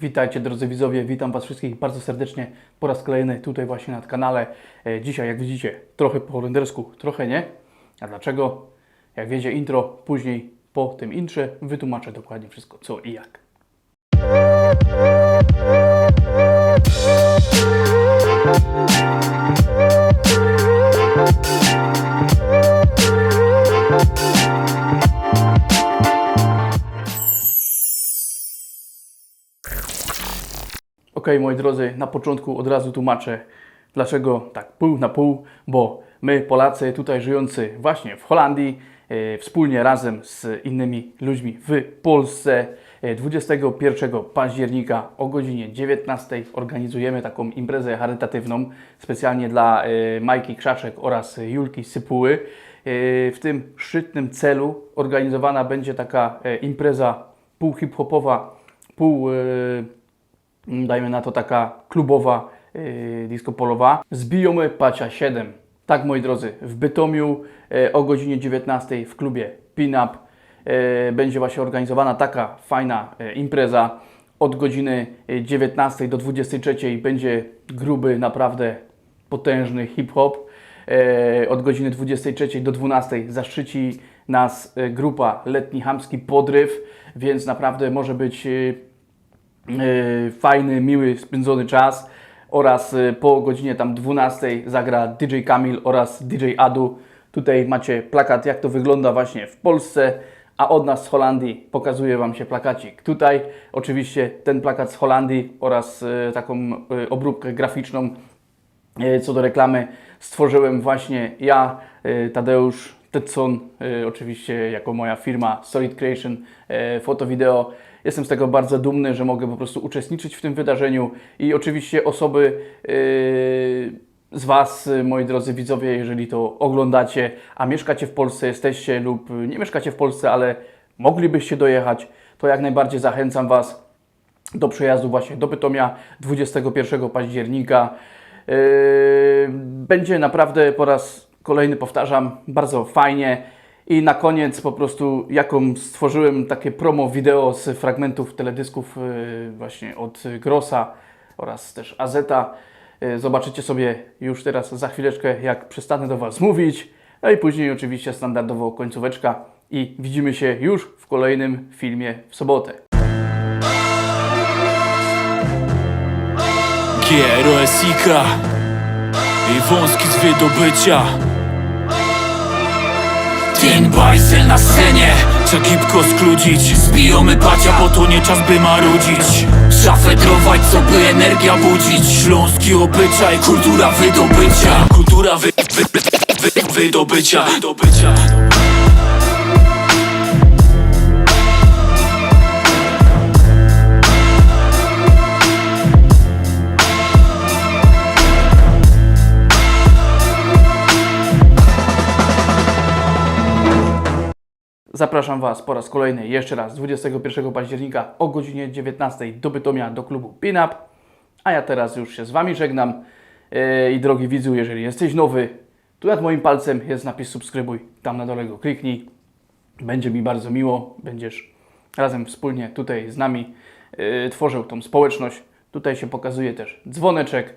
Witajcie drodzy widzowie, witam Was wszystkich bardzo serdecznie po raz kolejny tutaj właśnie na kanale. E, Dzisiaj jak widzicie trochę po holendersku, trochę nie. A dlaczego? Jak wiedzie intro, później po tym intrze wytłumaczę dokładnie wszystko co i jak. Ok, moi drodzy, na początku od razu tłumaczę, dlaczego tak pół na pół, bo my, Polacy, tutaj żyjący właśnie w Holandii, e, wspólnie razem z innymi ludźmi w Polsce, e, 21 października o godzinie 19 organizujemy taką imprezę charytatywną specjalnie dla e, Majki Krzaczek oraz Julki Sypuły. E, W tym szczytnym celu organizowana będzie taka e, impreza pół hip-hopowa, pół e, dajmy na to taka klubowa yy, disco polowa. Zbijomy Pacia 7. Tak moi drodzy, w Bytomiu e, o godzinie 19 w klubie Pinup e, będzie właśnie organizowana taka fajna e, impreza. Od godziny e, 19 do 23 będzie gruby, naprawdę potężny hip-hop. E, Od godziny 23 do 12 zaszczyci nas e, grupa Letni Hamski Podryw, więc naprawdę może być fajny, miły, spędzony czas oraz e, po godzinie tam 12 zagra DJ Kamil oraz DJ Adu. Tutaj macie plakat, jak to wygląda właśnie w Polsce, a od nas z Holandii pokazuje Wam się plakacik. Tutaj oczywiście ten plakat z Holandii oraz e, taką e, obróbkę graficzną E, co do reklamy stworzyłem właśnie ja, e, Tadeusz Tetson, e, oczywiście jako moja firma Solid Creation e, Foto Wideo. Jestem z tego bardzo dumny, że mogę po prostu uczestniczyć w tym wydarzeniu i oczywiście osoby e, z Was, moi drodzy widzowie, jeżeli to oglądacie, a mieszkacie w Polsce, jesteście lub nie mieszkacie w Polsce, ale moglibyście dojechać, to jak najbardziej zachęcam Was do przejazdu właśnie do Bytomia 21 października. Będzie naprawdę po raz kolejny, powtarzam, bardzo fajnie. I na koniec po prostu, jaką stworzyłem takie promo wideo z fragmentów teledysków yy, właśnie od Grossa oraz też Azeta. Yy, Zobaczycie sobie już teraz za chwileczkę, jak przestanę do Was mówić. No i później oczywiście standardowo końcóweczka i widzimy się już w kolejnym filmie w sobotę. GROSika i wąski z wydobycia Ten bajzel na scenie. Trzeba gipko skludzić. Zbijamy pacia, bo to nie czas by marudzić. Szafę drować, co by energia budzić. Śląski obyczaj, kultura wydobycia. Kultura wy, wy, wy, wy, wydobycia. Wydobycia Zapraszam Was po raz kolejny, jeszcze raz, 21 października o godzinie 19 do Bytomia, do klubu Pinup. A ja teraz już się z Wami żegnam. Yy, I drogi widzu, jeżeli jesteś nowy, tu nad moim palcem jest napis subskrybuj, tam na dole go kliknij. Będzie mi bardzo miło, będziesz razem wspólnie tutaj z nami yy, tworzył tą społeczność. Tutaj się pokazuje też dzwoneczek.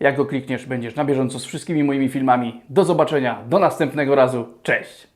Jak go klikniesz, będziesz na bieżąco z wszystkimi moimi filmami. Do zobaczenia, do następnego razu. Cześć!